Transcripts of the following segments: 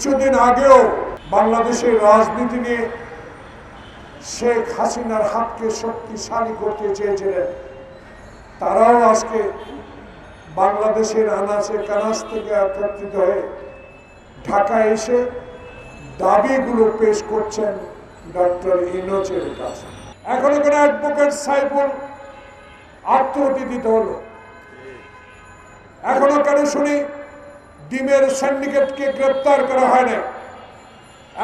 কিছুদিন আগেও বাংলাদেশের রাজনীতি নিয়ে শেখ হাসিনার হাতকে শক্তিশালী করতে চেয়েছিলেন। তারাও আজকে বাংলাদেশের আনাচে কানাচ থেকে একত্রিত হয়ে ঢাকায় এসে দাবিগুলো পেশ করছেন ডক্টর ইনোচের কাছে। এখন এখানে অ্যাডভোকেট সাইফুল আত্মহতি দিতে হলো। এখনও কেন শুনি ডিমের সিন্ডিকেটকে গ্রেপ্তার করা হয় না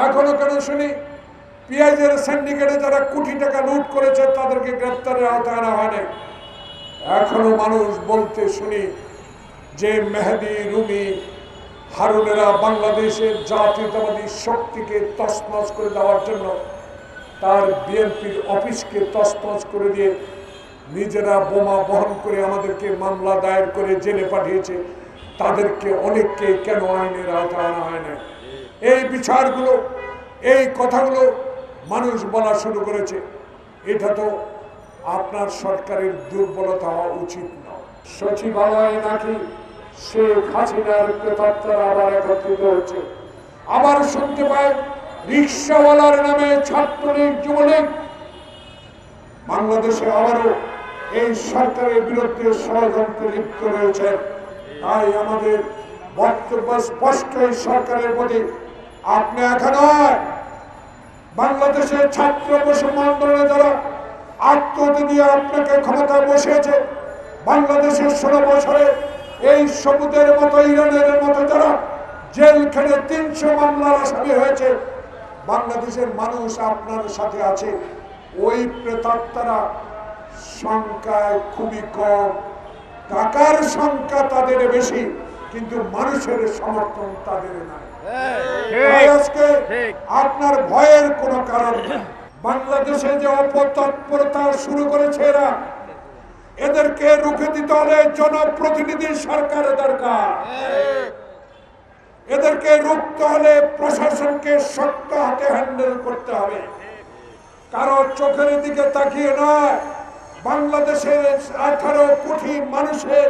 এখনও কেন শুনি? পেঁয়াজের সিন্ডিকেটে যারা কোটি টাকা লুট করেছে, তাদেরকে গ্রেপ্তারের আওতায় আনা হয় না এখনও মানুষ বলতে শুনি যে মেহেদি, রুমি, হারুনেরা বাংলাদেশের জাতীয়তাবাদী শক্তিকে তছনছ করে দেওয়ার জন্য তার বিএনপির অফিসকে তছনছ করে দিয়ে নিজেরা বোমা বহন করে আমাদেরকে মামলা দায়ের করে জেলে পাঠিয়েছে। তাদেরকে অনেককে কেন আইনের আওতায় আনা হয় না এই বিচারগুলো, এই কথাগুলো মানুষ বলা শুরু করেছে। এটা তো আপনার সরকারের দুর্বলতা হওয়া উচিত নয়। সচিবালয়ে নাকি শেখ হাসিনার প্রেতাত্মারা আবার একত্রিত হচ্ছে আবার শুনতে পাই রিক্সাওয়ালার নামে ছাত্রলীগ, যুবলীগ। বাংলাদেশে আবারও এই সরকারের বিরুদ্ধে ষড়যন্ত্রে লিপ্ত রয়েছে তাই আমাদের বক্তব্য স্পষ্ট সরকারের প্রতি। আপনি একা নয় বাংলাদেশের ছাত্র বৈষম্য আন্দোলনে যারা আত্মহত্যা দিয়ে আপনাকে ক্ষমতায় বসিয়েছে, বাংলাদেশের ষোলো বছরে এই সবুদের মতো, ইরানের মতো যারা জেল খেলে তিনশো মামলার আসামি হয়েছে, বাংলাদেশের মানুষ আপনার সাথে আছে। ওই প্রেতাত্মারা সংখ্যায় খুবই কম। টাকার সংখ্যা তাদের বেশি কিন্তু মানুষের সমর্থন তাদের নাই। আজকে আপনার ভয়ের কোনো কারণ বাংলাদেশে যে অপতৎপরতা শুরু করেছে এরা এদেরকে রুখে দিতে হলে জনপ্রতিনিধি সরকারের দরকার। এদেরকে রুখতে হলে প্রশাসনকে শক্ত হাতে হ্যান্ডেল করতে হবে। কারও চোখের দিকে তাকিয়ে নয় বাংলাদেশের আঠারো কোটি মানুষের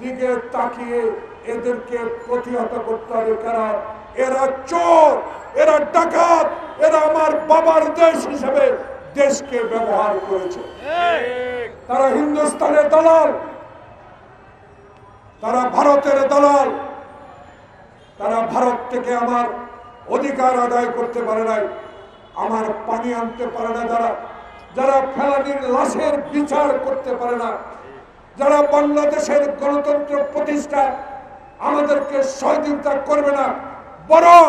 দিকে তাকিয়ে এদেরকে প্রতিহত করতে হবে কারণ এরা চোর, এরা ডাকাত, এরা আমার বাবার দেশ হিসেবে দেশকে ব্যবহার করেছে। তারা হিন্দুস্তানের দালাল, তারা ভারতের দালাল, তারা ভারত থেকে আমার অধিকার আদায় করতে পারে নাই, আমার পানি আনতে পারে না যারা যারা ফেলানির লাশের বিচার করতে পারে না, যারা বাংলাদেশের গণতন্ত্র প্রতিষ্ঠা আমাদেরকে সহযোগিতা করবে না, বরং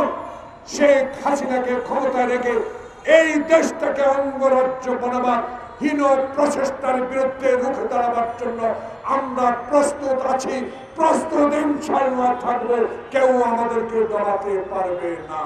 শেখ হাসিনাকে ক্ষমতায় রেখে এই দেশটাকে অঙ্গরাজ্য বানাবার হীন প্রচেষ্টার বিরুদ্ধে রুখে দাঁড়াবার জন্য আমরা প্রস্তুত আছি। প্রস্তুত ইনশাল্লাহ থাকব, কেউ আমাদেরকে দমাতে পারবে না।